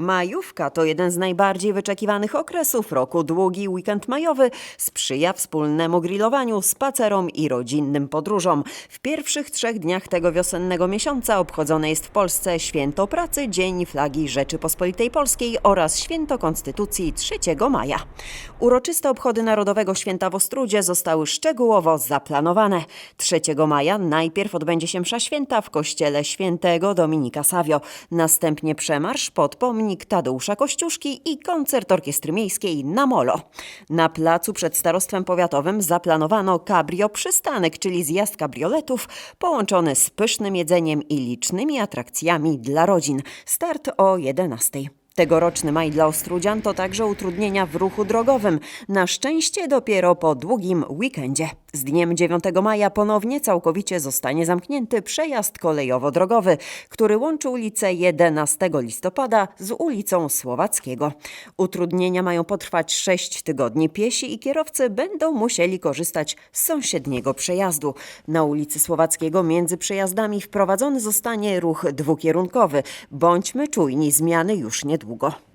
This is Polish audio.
Majówka to jeden z najbardziej wyczekiwanych okresów roku. Długi weekend majowy sprzyja wspólnemu grillowaniu, spacerom i rodzinnym podróżom. W pierwszych trzech dniach tego wiosennego miesiąca obchodzone jest w Polsce Święto Pracy, Dzień Flagi Rzeczypospolitej Polskiej oraz Święto Konstytucji 3 maja. Uroczyste obchody Narodowego Święta w Ostrudzie zostały szczegółowo zaplanowane. 3 maja najpierw odbędzie się msza święta w kościele świętego Dominika Savio, następnie przemarsz pod pomnik Tadeusza Kościuszki i koncert orkiestry miejskiej na Molo. Na placu przed starostwem powiatowym zaplanowano cabrio przystanek, czyli zjazd kabrioletów połączony z pysznym jedzeniem i licznymi atrakcjami dla rodzin. Start o 11. Tegoroczny maj dla Ostrudzian to także utrudnienia w ruchu drogowym. Na szczęście dopiero po długim weekendzie. Z dniem 9 maja ponownie całkowicie zostanie zamknięty przejazd kolejowo-drogowy, który łączy ulicę 11 listopada z ulicą Słowackiego. Utrudnienia mają potrwać 6 tygodni. Piesi i kierowcy będą musieli korzystać z sąsiedniego przejazdu. Na ulicy Słowackiego między przejazdami wprowadzony zostanie ruch dwukierunkowy. Bądźmy czujni, zmiany już niedługo.